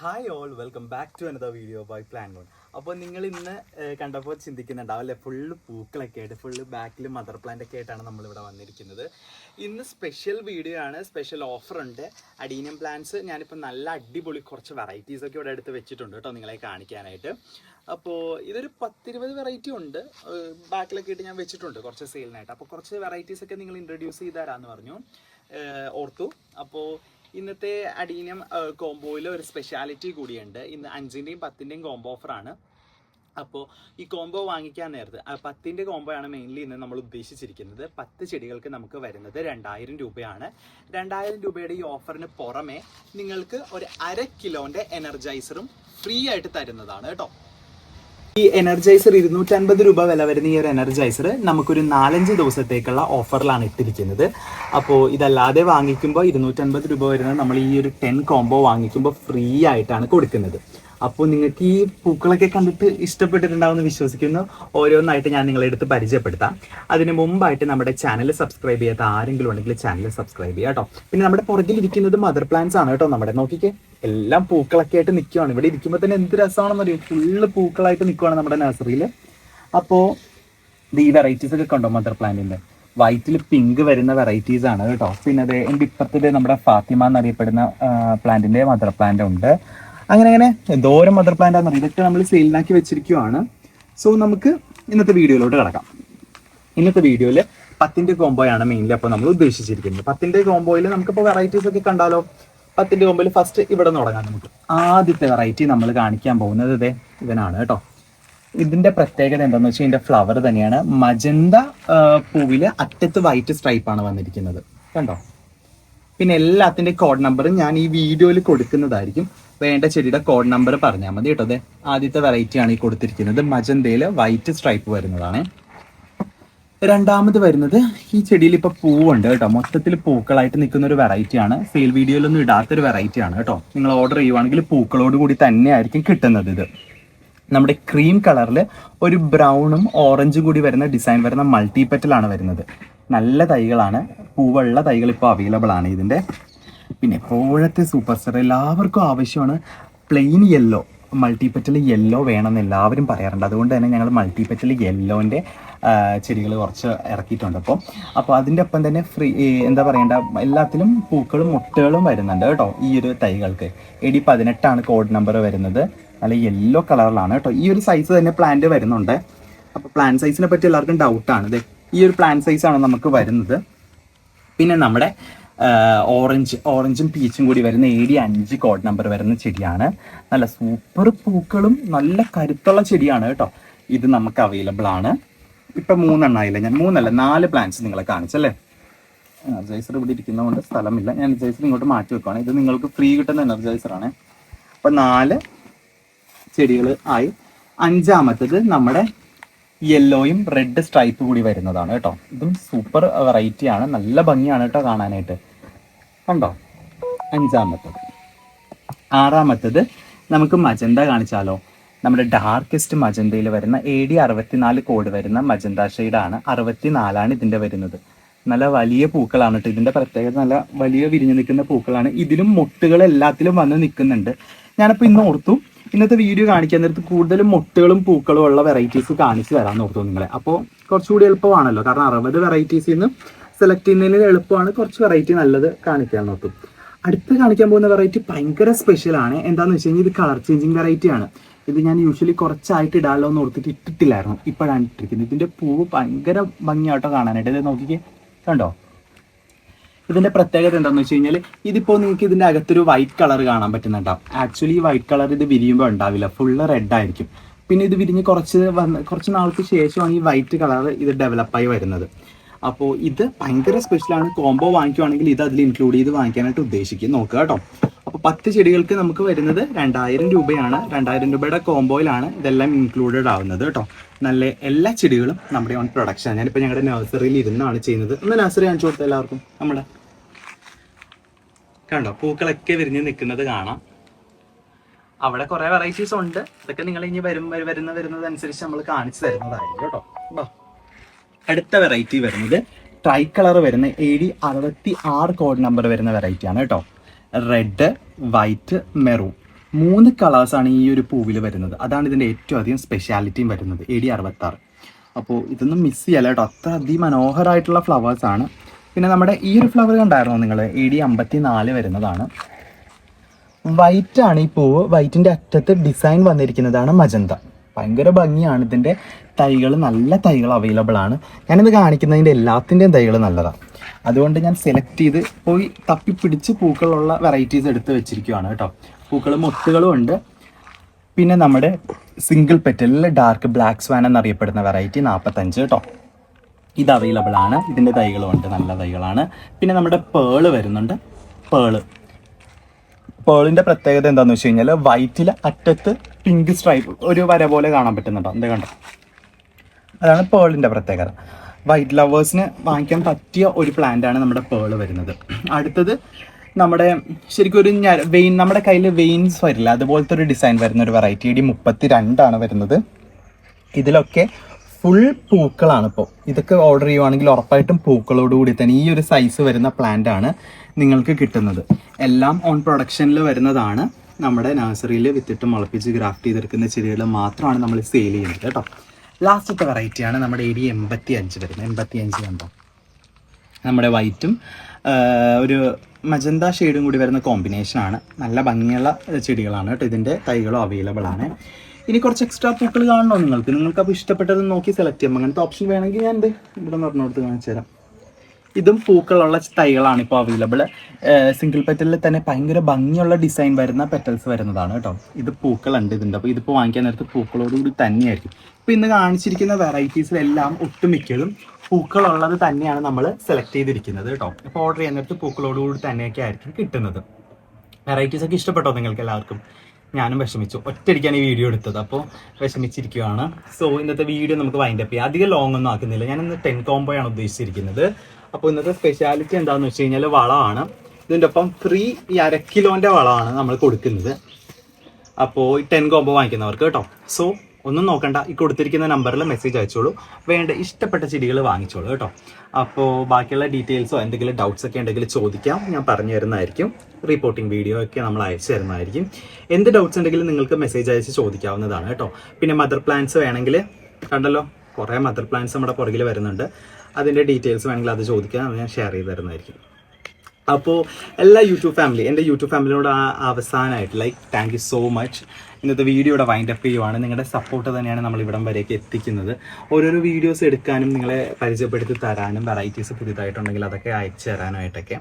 Hi all welcome back to another video by plan gone അപ്പോൾ നിങ്ങൾ ഇന്ന് കണ്ടപ്പോൾ ചിന്തിക്കുന്നുണ്ടാവും അല്ലേ ഫുള്ള് പൂക്കളൊക്കെ ആയിട്ട് ഫുള്ള് ബാക്കിൽ മദർ പ്ലാന്റ് ഒക്കെ ആയിട്ടാണ് നമ്മളിവിടെ വന്നിരിക്കുന്നത്. ഇന്ന് സ്പെഷ്യൽ വീഡിയോ ആണ് സ്പെഷ്യൽ ഓഫർ ഉണ്ട്. അഡീനിയം പ്ലാന്റ്സ് ഞാനിപ്പോൾ നല്ല അടിപൊളി കുറച്ച് വെറൈറ്റീസ് ഒക്കെ ഇവിടെ എടുത്ത് വെച്ചിട്ടുണ്ട് കേട്ടോ നിങ്ങളെ കാണിക്കാനായിട്ട്. അപ്പോൾ ഇതൊരു പത്തിരുപത് വെറൈറ്റി ഉണ്ട്. ബാക്കിലൊക്കെ ആയിട്ട് ഞാൻ വെച്ചിട്ടുണ്ട് കുറച്ച് സെയിലിനായിട്ട് അപ്പോൾ കുറച്ച് വെറൈറ്റീസ് ഒക്കെ നിങ്ങൾ ഇൻട്രൊഡ്യൂസ് ചെയ്ത് തരാമെന്ന് പറഞ്ഞു. ഓർത്തു. അപ്പോൾ ഇന്നത്തെ അഡീനിയം കോംബോയിൽ ഒരു സ്പെഷ്യാലിറ്റി കൂടിയുണ്ട്. ഇന്ന് അഞ്ചിന്റെയും പത്തിന്റെയും കോംബോ ഓഫറാണ് അപ്പോൾ ഈ കോംബോ വാങ്ങിക്കാൻ നേരത്ത് പത്തിന്റെ കോംബോ ആണ് മെയിൻലി ഇന്ന് നമ്മൾ ഉദ്ദേശിച്ചിരിക്കുന്നത്. പത്ത് ചെടികൾക്ക് നമുക്ക് വരുന്നത് രണ്ടായിരം രൂപയാണ്. രണ്ടായിരം രൂപയുടെ ഈ ഓഫറിന് പുറമെ നിങ്ങൾക്ക് ഒരു അര കിലോന്റെ എനർജൈസറും ഫ്രീ ആയിട്ട് തരുന്നതാണ് കേട്ടോ. ഈ എനർജൈസർ ഇരുന്നൂറ്റൻപത് രൂപ വില വരുന്ന ഈ ഒരു എനർജൈസർ നമുക്കൊരു നാലഞ്ച് ദിവസത്തേക്കുള്ള ഓഫറിലാണ് ഇട്ടിരിക്കുന്നത്. അപ്പോൾ ഇതല്ലാതെ വാങ്ങിക്കുമ്പോൾ ഇരുന്നൂറ്റൻപത് രൂപ വരുന്നത് നമ്മൾ ഈ ഒരു ടെൻ കോംബോ വാങ്ങിക്കുമ്പോൾ ഫ്രീ ആയിട്ടാണ് കൊടുക്കുന്നത്. അപ്പോൾ നിങ്ങൾക്ക് ഈ പൂക്കളൊക്കെ കണ്ടിട്ട് ഇഷ്ടപ്പെട്ടിട്ടുണ്ടാവുമെന്ന് വിശ്വസിക്കുന്നു. ഓരോന്നായിട്ട് ഞാൻ നിങ്ങളെ എടുത്ത് പരിചയപ്പെടുത്താം. അതിന് മുമ്പായിട്ട് നമ്മുടെ ചാനൽ സബ്സ്ക്രൈബ് ചെയ്യാത്ത ആരെങ്കിലും ഉണ്ടെങ്കിൽ ചാനൽ സബ്സ്ക്രൈബ് ചെയ്യുക കേട്ടോ. പിന്നെ നമ്മുടെ പുറകിൽ ഇരിക്കുന്നത് മദർ പ്ലാന്റ്സ് ആണ് കേട്ടോ നമ്മുടെ. നോക്കിക്കേ എല്ലാം പൂക്കളൊക്കെ ആയിട്ട് നിൽക്കുവാണ് ഇവിടെ ഇരിക്കുമ്പോൾ തന്നെ എന്ത് രസമാണെന്ന് അറിയും? ഫുള്ള് പൂക്കളായിട്ട് നിൽക്കുവാണ് നമ്മുടെ നഴ്സറിയിൽ അപ്പോൾ ഈ വെറൈറ്റീസ് ഒക്കെ കണ്ടോ മദർ പ്ലാന്റിന്റെ വൈറ്റിൽ പിങ്ക് വരുന്ന വെറൈറ്റീസ് ആണ് കേട്ടോ. പിന്നെ അതെ എന്റെ ഇപ്പുറത്തെ നമ്മുടെ ഫാത്തിമ എന്നറിയപ്പെടുന്ന പ്ലാന്റിന്റെ മദർ പ്ലാന്റ് ഉണ്ട്. അങ്ങനെ അങ്ങനെ എന്തോരം മദർ പ്ലാന്റ് ആണെന്ന് ഇതൊക്കെ നമ്മൾ സെയിലിനാക്കി വെച്ചിരിക്കുവാണ്. സോ നമുക്ക് ഇന്നത്തെ വീഡിയോയിലോട്ട് കിടക്കാം. ഇന്നത്തെ വീഡിയോയിൽ പത്തിന്റെ കോംബോയാണ് മെയിൻലി അപ്പോൾ നമ്മൾ ഉദ്ദേശിച്ചിരിക്കുന്നത്. പത്തിന്റെ കോംബോയിൽ നമുക്കിപ്പോൾ വെറൈറ്റീസ് ഒക്കെ കണ്ടാലോ? പത്തിന്റെ കോംബോയിൽ ഫസ്റ്റ് ഇവിടെ തുടങ്ങാം നമുക്ക്. ആദ്യത്തെ വെറൈറ്റി നമ്മൾ കാണിക്കാൻ പോകുന്നത് ഇതേ ഇവനാണ് കേട്ടോ. ഇതിന്റെ പ്രത്യേകത എന്താന്ന് വെച്ചാൽ ഇതിന്റെ ഫ്ലവർ തന്നെയാണ്. മജന്ത പൂവിൽ അറ്റത്ത് വൈറ്റ് സ്ട്രൈപ്പ് ആണ് വന്നിരിക്കുന്നത്. കണ്ടോ? പിന്നെ എല്ലാത്തിന്റെ കോഡ് നമ്പറും ഞാൻ ഈ വീഡിയോയിൽ കൊടുക്കുന്നതായിരിക്കും. വേണ്ട ചെടിയുടെ കോഡ് നമ്പർ പറഞ്ഞാൽ മതി കേട്ടോ. അതെ ആദ്യത്തെ വെറൈറ്റി ആണ് ഈ കൊടുത്തിരിക്കുന്നത്. മജന്തയിൽ വൈറ്റ് സ്ട്രൈപ്പ് വരുന്നതാണ്. രണ്ടാമത് വരുന്നത് ഈ ചെടിയിൽ ഇപ്പൊ പൂവുണ്ട് കേട്ടോ. മൊത്തത്തിൽ പൂക്കളായിട്ട് നിൽക്കുന്ന ഒരു വെറൈറ്റി ആണ് സെയിൽ വീഡിയോയിലൊന്നും ഇടാത്തൊരു വെറൈറ്റി ആണ് കേട്ടോ. നിങ്ങൾ ഓർഡർ ചെയ്യുവാണെങ്കിൽ പൂക്കളോട് കൂടി തന്നെ ആയിരിക്കും കിട്ടുന്നത് ഇത്. നമ്മുടെ ക്രീം കളറിൽ ഒരു ബ്രൗണും ഓറഞ്ചും കൂടി വരുന്ന ഡിസൈൻ വരുന്ന മൾട്ടിപ്പറ്റലാണ് വരുന്നത്. നല്ല തൈകളാണ്. പൂവുള്ള തൈകൾ ഇപ്പോൾ അവൈലബിൾ ആണ് ഇതിന്റെ പിന്നെ എപ്പോഴത്തെ സൂപ്പർ സ്റ്റാർ എല്ലാവർക്കും ആവശ്യമാണ്. പ്ലെയിൻ യെല്ലോ മൾട്ടിപ്പറ്റൽ യെല്ലോ വേണമെന്ന് എല്ലാവരും പറയാറുണ്ട്. അതുകൊണ്ട് തന്നെ ഞങ്ങൾ മൾട്ടിപ്പറ്റൽ യെല്ലോന്റെ ചെടികൾ കുറച്ച് ഇറക്കിയിട്ടുണ്ട് അപ്പോൾ അപ്പോൾ അതിന്റെ ഒപ്പം തന്നെ ഫ്രീ എന്താ പറയേണ്ട എല്ലാത്തിലും പൂക്കളും മുട്ടകളും വരുന്നുണ്ട് കേട്ടോ ഈ ഒരു തൈകൾക്ക്. എ ഡി പതിനെട്ടാണ് കോഡ് നമ്പർ വരുന്നത്. നല്ല യെല്ലോ കളറിലാണ് കേട്ടോ. ഈ ഒരു സൈസ് തന്നെ പ്ലാന്റ് വരുന്നുണ്ട്. അപ്പോൾ പ്ലാന്റ് സൈസിനെ പറ്റി എല്ലാവർക്കും ഡൗട്ടാണ് ഇത് ഈ ഒരു പ്ലാൻ ആണ് നമുക്ക് വരുന്നത്. പിന്നെ നമ്മുടെ ഓറഞ്ച് ഓറഞ്ചും പീച്ചും കൂടി വരുന്ന ഡി അഞ്ച് കോഡ് നമ്പർ വരുന്ന ചെടിയാണ്. നല്ല സൂപ്പർ പൂക്കളും നല്ല കരുത്തുള്ള ചെടിയാണ് കേട്ടോ. ഇത് നമുക്ക് അവൈലബിൾ ആണ്. ഇപ്പം മൂന്നെണ്ണായില്ല ഞാൻ മൂന്നല്ല നാല് പ്ലാന്റ്സ് നിങ്ങളെ കാണിച്ചല്ലേ എനർജൈസർ ഇവിടെ ഇരിക്കുന്നതുകൊണ്ട് സ്ഥലമില്ല. ഞാൻ എനർജൈസർ ഇങ്ങോട്ട് മാറ്റി വെക്കുവാണ്. ഇത് നിങ്ങൾക്ക് ഫ്രീ കിട്ടുന്ന എനർജൈസർ ആണ്. അപ്പൊ നാല് ചെടികൾ ആയി. അഞ്ചാമത്തത് നമ്മുടെ യെല്ലോയും റെഡ് സ്ട്രൈപ്പ് കൂടി വരുന്നതാണ് കേട്ടോ. ഇതും സൂപ്പർ വെറൈറ്റി ആണ്. നല്ല ഭംഗിയാണ് കേട്ടോ കാണാനായിട്ട്. കണ്ടോ? അഞ്ചാമത്തത്. ആറാമത്തത് നമുക്ക് മജന്ത കാണിച്ചാലോ. നമ്മുടെ ഡാർക്കസ്റ്റ് മജന്തയിൽ വരുന്ന എ ഡി അറുപത്തിനാല് കോഡ് വരുന്ന മജന്ത ഷെയ്ഡാണ് അറുപത്തിനാലാണ് ഇതിന്റെ വരുന്നത്. നല്ല വലിയ പൂക്കളാണ് കേട്ടോ. ഇതിന്റെ പ്രത്യേകത നല്ല വലിയ വിരിഞ്ഞു നിൽക്കുന്ന പൂക്കളാണ്. ഇതിലും മുട്ടുകൾ എല്ലാത്തിലും വന്ന് നിൽക്കുന്നുണ്ട്. ഞാനിപ്പോൾ ഇന്ന് ഓർത്തു ഇന്നത്തെ വീഡിയോ കാണിക്കാൻ നേരത്ത് കൂടുതലും മുട്ടുകളും പൂക്കളും ഉള്ള വെറൈറ്റീസ് കാണിച്ചു തരാൻ നോക്കുന്നു നിങ്ങളെ. അപ്പോൾ കുറച്ചുകൂടി എളുപ്പമാണല്ലോ. കാരണം അറുപത് വെറൈറ്റീസിൽ നിന്ന് സെലക്ട് ചെയ്യുന്നതിന് എളുപ്പമാണ്. കുറച്ച് വെറൈറ്റി നല്ലത് കാണിക്കാൻ നോക്കും. അടുത്ത് കാണിക്കാൻ പോകുന്ന വെറൈറ്റി ഭയങ്കര സ്പെഷ്യൽ ആണ്. എന്താന്ന് വെച്ച് കഴിഞ്ഞാൽ ഇത് കളർ ചേഞ്ചിങ് വെറൈറ്റി ആണ്. ഇത് ഞാൻ യൂഷ്വലി കുറച്ചായിട്ട് ഇടാമല്ലോ എന്ന് ഓർത്തിട്ട് ഇട്ടിട്ടില്ലായിരുന്നു. ഇപ്പോഴാണ് ഇട്ടിരിക്കുന്നത്. ഇതിന്റെ പൂവ് ഭയങ്കര ഭംഗിയാട്ടോ കാണാനായിട്ട്. ഇത് നോക്കിക്കേ. കണ്ടോ? ഇതിന്റെ പ്രത്യേകത എന്താണെന്ന് വെച്ച് കഴിഞ്ഞാൽ ഇതിപ്പോൾ നിങ്ങൾക്ക് ഇതിന്റെ അകത്തൊരു വൈറ്റ് കളർ കാണാൻ പറ്റുന്നുണ്ടാവും ആക്ച്വലി ഈ വൈറ്റ് കളർ ഇത് വിരിയുമ്പോൾ ഉണ്ടാവില്ല. ഫുള്ള് റെഡ് ആയിരിക്കും. പിന്നെ ഇത് വിരിഞ്ഞ് കുറച്ച് വന്ന് കുറച്ച് നാൾക്ക് ശേഷമാണ് ഈ വൈറ്റ് കളർ ഇത് ഡെവലപ്പായി വരുന്നത്. അപ്പോൾ ഇത് ഭയങ്കര സ്പെഷ്യലാണ് കോംബോ വാങ്ങിക്കുവാണെങ്കിൽ ഇത് അതിൽ ഇൻക്ലൂഡ് ചെയ്ത് വാങ്ങിക്കാനായിട്ട് ഉദ്ദേശിക്കും. നോക്കുക കേട്ടോ. അപ്പോൾ പത്ത് ചെടികൾക്ക് നമുക്ക് വരുന്നത് രണ്ടായിരം രൂപയാണ്. രണ്ടായിരം രൂപയുടെ കോംബോയിലാണ് ഇതെല്ലാം ഇൻക്ലൂഡഡ് ആവുന്നത് കേട്ടോ. നല്ല എല്ലാ ചെടികളും നമ്മുടെ ഓൺ പ്രൊഡക്ഷൻ ഞാനിപ്പോൾ ഞങ്ങളുടെ നഴ്സറിയിൽ ഇരുന്നാണ് ചെയ്യുന്നത്. ഒന്ന് നഴ്സറി കാണിച്ചു കൊടുത്ത എല്ലാവർക്കും? നമ്മുടെ കണ്ടോ? പൂക്കളൊക്കെ വിരിഞ്ഞ് നിൽക്കുന്നത് കാണാം. അവിടെ കുറെ വെറൈറ്റീസ് ഉണ്ട്. ഇതൊക്കെ നിങ്ങൾ ഇനി വരും വരും- വരുന്ന വരുന്നതനുസരിച്ച് നമ്മൾ കാണിച്ചു തരുന്നതായിരിക്കും കേട്ടോ. അടുത്ത വെറൈറ്റി വരുന്നത് ട്രൈ കളർ വരുന്ന എ ഡി അറുപത്തി ആറ് കോഡ് നമ്പർ വരുന്ന വെറൈറ്റി ആണ് കേട്ടോ. റെഡ് വൈറ്റ് മെറൂൺ മൂന്ന് കളേഴ്സാണ് ഈ ഒരു പൂവിൽ വരുന്നത്. അതാണ് ഇതിന്റെ ഏറ്റവും അധികം സ്പെഷ്യാലിറ്റിയും വരുന്നത്. എ ഡി അറുപത്താറ് അപ്പോൾ ഇതൊന്നും മിസ് ചെയ്യല്ല കേട്ടോ. അത്ര അതിമനോഹരമായിട്ടുള്ള ഫ്ലവേഴ്സാണ് പിന്നെ നമ്മുടെ ഈ ഒരു ഫ്ലവർ കണ്ടായിരുന്നോ നിങ്ങൾ എ ഡി അമ്പത്തി നാല് വരുന്നതാണ്. വൈറ്റ് ആണ് ഈ പൂവ്. വൈറ്റിന്റെ അറ്റത്ത് ഡിസൈൻ വന്നിരിക്കുന്നതാണ് മജന്ത. ഭയങ്കര ഭംഗിയാണ്. ഇതിന്റെ തൈകൾ നല്ല തൈകൾ അവൈലബിൾ ആണ്. ഞാനിത് കാണിക്കുന്നതിന്റെ എല്ലാത്തിന്റെയും തൈകൾ നല്ലതാണ് അതുകൊണ്ട് ഞാൻ സെലക്ട് ചെയ്ത് പോയി തപ്പിപ്പിടിച്ച് പൂക്കളുള്ള വെറൈറ്റീസ് എടുത്ത് വെച്ചിരിക്കുവാണ് കേട്ടോ. പൂക്കൾ മൊത്തുകളും ഉണ്ട്. പിന്നെ നമ്മുടെ സിംഗിൾ പെറ്റലിൽ ഡാർക്ക് ബ്ലാക്ക് സ്വാൻ എന്നറിയപ്പെടുന്ന വെറൈറ്റി നാൽപ്പത്തഞ്ച് കേട്ടോ. ഇത് അവൈലബിൾ ആണ്. ഇതിന്റെ തൈകളും ഉണ്ട്. നല്ല തൈകളാണ്. പിന്നെ നമ്മുടെ പേൾ വരുന്നുണ്ട്. പേൾ പേളിന്റെ പ്രത്യേകത എന്താണെന്ന് വെച്ച് കഴിഞ്ഞാൽ വൈറ്റിൽ അറ്റത്ത് പിങ്ക് സ്ട്രൈപ്പ് ഒരു വര പോലെ കാണാൻ പറ്റുന്നുണ്ടോ? എന്താ കണ്ടോ? അതാണ് പേളിന്റെ പ്രത്യേകത. വൈറ്റ് ലവേഴ്സിന് വാങ്ങിക്കാൻ പറ്റിയ ഒരു പ്ലാന്റാണ് നമ്മുടെ പേൾ വരുന്നത്. അടുത്തത് നമ്മുടെ ശരിക്കും ഒരു വെയിൻ നമ്മുടെ കയ്യിൽ വെയിൻസ് വരില്ല. അതുപോലത്തെ ഒരു ഡിസൈൻ വരുന്ന ഒരു വെറൈറ്റി ഡി മുപ്പത്തി രണ്ടാണ് വരുന്നത്. ഇതിലൊക്കെ ഫുൾ പൂക്കളാണ് ഇപ്പോൾ ഇതൊക്കെ ഓർഡർ ചെയ്യുവാണെങ്കിൽ ഉറപ്പായിട്ടും പൂക്കളോടുകൂടി തന്നെ ഈ ഒരു സൈസ് വരുന്ന പ്ലാന്റ് ആണ് നിങ്ങൾക്ക് കിട്ടുന്നത്. എല്ലാം ഓൺ പ്രൊഡക്ഷനിൽ വരുന്നതാണ്. നമ്മുടെ നഴ്സറിയിൽ വിത്തിട്ട് മുളപ്പിച്ച് ഗ്രാഫ്റ്റ് ചെയ്തെടുക്കുന്ന ചെടികൾ മാത്രമാണ് നമ്മൾ സെയിൽ ചെയ്യുന്നത് കേട്ടോ. ലാസ്റ്റത്തെ വെറൈറ്റിയാണ് നമ്മുടെ എ എൺപത്തി അഞ്ച് വരുന്നത്. എൺപത്തി അഞ്ച് കണ്ടോ? നമ്മുടെ വൈറ്റും ഒരു മജന്ത ഷെയ്ഡും കൂടി വരുന്ന കോമ്പിനേഷനാണ് നല്ല ഭംഗിയുള്ള ചെടികളാണ് കേട്ടോ. ഇതിന്റെ തൈകളും അവൈലബിൾ ആണ്. ഇനി കുറച്ച് എക്സ്ട്രാ പൂക്കൾ കാണണോ നിങ്ങൾക്ക്? നിങ്ങൾക്ക് അപ്പോൾ ഇഷ്ടപ്പെട്ടത് നോക്കി സെലക്ട് ചെയ്യാം. അങ്ങനത്തെ ഓപ്ഷൻ വേണമെങ്കിൽ ഞാൻ എന്ത് ഇവിടെ നിന്ന് കൊടുത്ത് കാണിച്ചു തരാം. ഇതും പൂക്കളുള്ള തൈകളാണ് ഇപ്പോൾ അവൈലബിൾ സിംഗിൾ പെറ്റലിൽ തന്നെ ഭയങ്കര ഭംഗിയുള്ള ഡിസൈൻ വരുന്ന പെറ്റൽസ് വരുന്നതാണ് കേട്ടോ. ഇത് പൂക്കളുണ്ട് ഇതിന്റെ. അപ്പോൾ ഇതിപ്പോൾ വാങ്ങിക്കാൻ നേരത്ത് പൂക്കളോടുകൂടി തന്നെയായിരിക്കും. ഇപ്പോൾ ഇന്ന് കാണിച്ചിരിക്കുന്ന വെറൈറ്റീസിലെല്ലാം ഒട്ടുമിക്കതും പൂക്കളുള്ളത് തന്നെയാണ് നമ്മൾ സെലക്ട് ചെയ്തിരിക്കുന്നത് കേട്ടോ. ഇപ്പോൾ ഓർഡർ ചെയ്യാൻ നേരത്ത് പൂക്കളോടുകൂടി തന്നെയൊക്കെ ആയിരിക്കും കിട്ടുന്നത്. വെറൈറ്റീസ് ഒക്കെ ഇഷ്ടപ്പെട്ടോ നിങ്ങൾക്ക് എല്ലാവർക്കും? ഞാനും വിഷമിച്ചു. ഒറ്റയടിക്കാണ് ഈ വീഡിയോ എടുത്തത്. അപ്പോൾ വിഷമിച്ചിരിക്കുകയാണ് സോ ഇന്നത്തെ വീഡിയോ നമുക്ക് വൈൻഡ് അപ്പ് ചെയ്യാം. അധികം ലോങ് ഒന്നും ആക്കുന്നില്ല. ഞാൻ ഇന്ന് ടെൻ കോംബോ ആണ് ഉദ്ദേശിച്ചിരിക്കുന്നത്. അപ്പോൾ ഇന്നത്തെ സ്പെഷ്യാലിറ്റി എന്താണെന്ന് വെച്ച് കഴിഞ്ഞാൽ വളമാണ്. ഇതിന്റെ ഒപ്പം ഫ്രീ ഈ അര കിലോന്റെ വളമാണ് നമ്മൾ കൊടുക്കുന്നത്. അപ്പോൾ ഈ ടെൻ കോംബോ വാങ്ങിക്കുന്നവർക്ക് കേട്ടോ. സോ ഒന്നും നോക്കണ്ട. ഈ കൊടുത്തിരിക്കുന്ന നമ്പറിൽ മെസ്സേജ് അയച്ചോളൂ. വേണ്ട ഇഷ്ടപ്പെട്ട ചെടികൾ വാങ്ങിച്ചോളൂ കേട്ടോ. അപ്പോൾ ബാക്കിയുള്ള ഡീറ്റെയിൽസോ എന്തെങ്കിലും ഡൗട്ട്സ് ഒക്കെ ഉണ്ടെങ്കിൽ ചോദിക്കാം. ഞാൻ പറഞ്ഞു തരുന്നതായിരിക്കും. റിപ്പോർട്ടിംഗ് വീഡിയോ ഒക്കെ നമ്മൾ അയച്ചു തരുന്നതായിരിക്കും. എന്ത് ഡൗട്ട്സ് ഉണ്ടെങ്കിലും നിങ്ങൾക്ക് മെസ്സേജ് അയച്ച് ചോദിക്കാവുന്നതാണ് കേട്ടോ. പിന്നെ മദർ പ്ലാന്റ്സ് വേണമെങ്കിൽ കണ്ടല്ലോ കുറേ മദർ പ്ലാന്റ്സ് നമ്മുടെ പുറകിൽ വരുന്നുണ്ട്. അതിന്റെ ഡീറ്റെയിൽസ് വേണമെങ്കിൽ അത് ചോദിക്കാം ഞാൻ ഷെയർ ചെയ്ത് തരുന്നതായിരിക്കും. അപ്പോൾ എല്ലാ യൂട്യൂബ് ഫാമിലി എന്റെ യൂട്യൂബ് ഫാമിലിയോട് ആ- അവസാനമായിട്ട് like thank you so much ഇന്നത്തെ വീഡിയോ ഇവിടെ വൈൻഡ് അപ്പ് ചെയ്യുവാണ്. നിങ്ങളുടെ സപ്പോർട്ട് തന്നെയാണ് നമ്മൾ ഇവിടം വരെയൊക്കെ എത്തിക്കുന്നത്. ഓരോരോ വീഡിയോസ് എടുക്കാനും നിങ്ങളെ പരിചയപ്പെടുത്തി തരാനും വെറൈറ്റീസ് പുതിയതായിട്ടുണ്ടെങ്കിൽ അതൊക്കെ അയച്ചു തരാനായിട്ടൊക്കെ.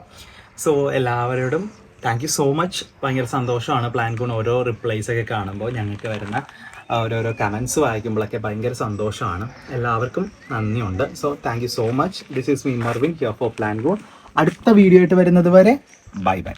സോ എല്ലാവരോടും താങ്ക് യു സോ മച്ച് ഭയങ്കര സന്തോഷമാണ് പ്ലാൻ ഗുൺ ഓരോ റിപ്ലൈസ് ഒക്കെ കാണുമ്പോൾ ഞങ്ങൾക്ക് വരുന്ന ഓരോരോ കമൻസ് വായിക്കുമ്പോഴൊക്കെ ഭയങ്കര സന്തോഷമാണ്. എല്ലാവർക്കും നന്ദിയുണ്ട്. So thank you so much this is me Marvin here for plan gone അടുത്ത വീഡിയോ ആയിട്ട് വരുന്നത് വരെ ബൈ ബൈ.